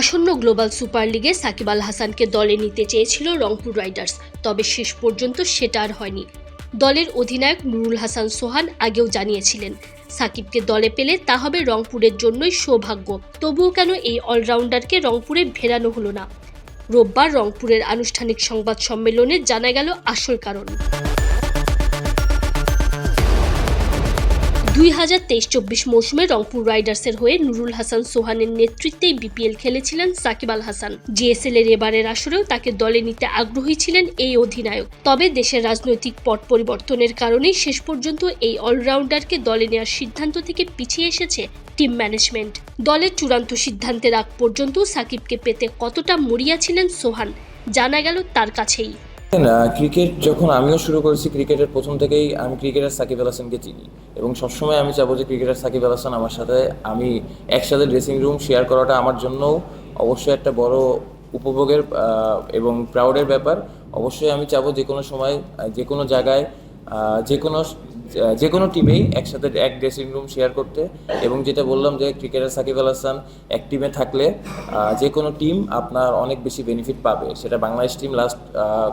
আসন্ন global super লিগে সাকিব আল হাসানকে দলে নিতে চেয়েছিল রংপুর রাইডার্স, তবে শেষ পর্যন্ত সেটা আর হয়নি। দলের অধিনায়ক নুরুল হাসান সোহান আগেও জানিয়েছিলেন, সাকিবকে দলে পেলে তা হবে রংপুরের জন্যই সৌভাগ্য, তবুও কেন এই অলরাউন্ডারকে রংপুরে ভেরানো হলো না? রোববার রংপুরের আনুষ্ঠানিক সংবাদ সম্মেলনে জানা গেল আসল কারণ। দুই হাজার তেইশ চব্বিশ মৌসুমে রংপুর রাইডার্সের হয়ে নুরুল হাসান সোহানের নেতৃত্বেই বিপিএল খেলেছিলেন সাকিব আল হাসান। জিএসএল এর এবারের আসরেও তাকে দলে নিতে আগ্রহী ছিলেন এই অধিনায়ক। তবে দেশের রাজনৈতিক পট পরিবর্তনের কারণেই শেষ পর্যন্ত এই অলরাউন্ডারকে দলে নেওয়ার সিদ্ধান্ত থেকে পিছিয়ে এসেছে টিম ম্যানেজমেন্ট। দলের চূড়ান্ত সিদ্ধান্তের আগ পর্যন্ত সাকিবকে পেতে কতটা মরিয়া ছিলেন সোহান জানা গেল তার কাছেই। না ক্রিকেট যখন আমিও শুরু করেছি ক্রিকেটের প্রথম থেকেই আমি ক্রিকেটার সাকিব আল হাসানকে চিনি। এবং সবসময় আমি চাবো যে ক্রিকেটার সাকিব আল হাসান আমার সাথে, আমি একসাথে ড্রেসিং রুম শেয়ার করাটা আমার জন্য অবশ্যই একটা বড় উপভোগের এবং প্রাউডের ব্যাপার। অবশ্যই আমি চাবো যে কোনো সময় যে কোনো জায়গায় যে কোনো যে কোনো টিমেই একসাথে এক ড্রেসিং রুম শেয়ার করতে এবং যেটা বললাম যে ক্রিকেটার সাকিব আল হাসান এক টিমে থাকলে যে কোনো টিম আপনার অনেক বেশি বেনিফিট পাবে। সেটা বাংলাদেশ টিম লাস্ট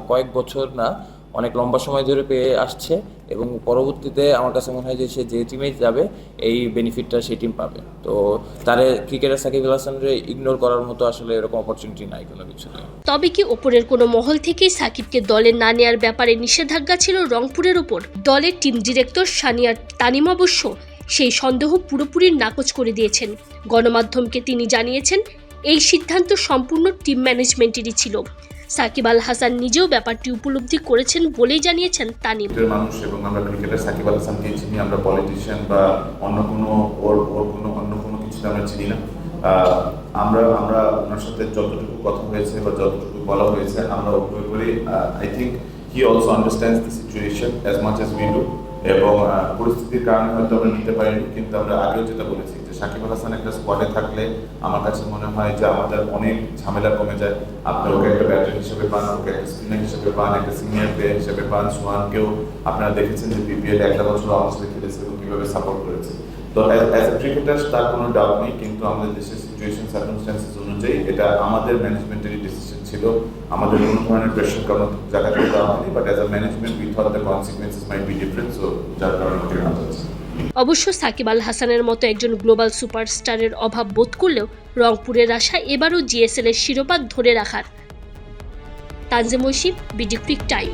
কয়েক বছর না অনেক লম্বা সময় ধরে পেয়ে আসছে এবং পরবর্তীতে আমার কাছে মনে হয় যে সে যে টিমে যাবে, এই বেনিফিটটা সেই টিম পাবে। তো তারে ক্রিকেটার সাকিব আল ইগনোর করার মতো আসলে এরকম অপরচুনিটি নাই কোনো কিছুতে। তবে কি ওপরের কোনো মহল থেকেই সাকিবকে দলে না নেয়ার ব্যাপারে নিষেধাজ্ঞা ছিল রংপুরের ওপর? দলের টিম ডিরেক্টর সানিয়ার তানিম অবশ্য সেই সন্দেহ পুরোপুরি নাকচ করে দিয়েছেন। গণমাধ্যমকে তিনি জানিয়েছেন, এই সিদ্ধান্ত সম্পূর্ণ টিম ম্যানেজমেন্টেরই ছিল। সাকিব আল হাসান নিজেও ব্যাপারটি উপলব্ধি করেছেন বলেই জানিয়েছেন তানিম। মানুষ এবং আমরা ক্রিকেটার সাকিব আল হাসানকে চিনি, আমরা পলিটিশিয়ান বা অন্য কোনো ওর ওর কোনো, অন্য কোনো কিছু আমরা চিনি না। আমরা আমরা ওনার সাথে যতটুকু কথা হয়েছে বা যতটুকু বলা হয়েছে, আমরা করে। I think he also understands the situation as much as we do এবং পরিস্থিতির কারণে হয়তো আমরা নিতে পারিনি, কিন্তু আমরা আগেও যেটা বলেছি যে সাকিব আল হাসান একটা স্কোয়াডে থাকলে আমার কাছে মনে হয় যে আমাদের অনেক ঝামেলা কমে যায়। আপনি ওকে একটা ব্যাটার হিসেবে পান, ওকে একটা স্পিনার হিসেবে পান, একটা সিনিয়র প্লেয়ার হিসেবে পান। সোহানকেও আপনারা দেখেছেন যে বিপিএল একটা বছর আওয়াজ খেলেছে এবং কীভাবে সাপোর্ট করেছে। তো অ্যাজ এ ক্রিকেটার তার কোনো ডাউট নেই, কিন্তু আমাদের দেশের সিচুয়েশন অনুযায়ী এটা আমাদের ম্যানেজমেন্টেরই ডিসিশন ছিল। আমাদের কোনো ধরনের প্রেশার দেওয়া হয়নি but as management the consequences be different so যার কারণে অবশ্য সাকিব আল হাসানের মতো একজন গ্লোবাল সুপারস্টারের অভাব বোধ করলেও রংপুরের আশা এবারও জিএসএল এর শিরোপা ধরে রাখার। Tanzim Oishi BD time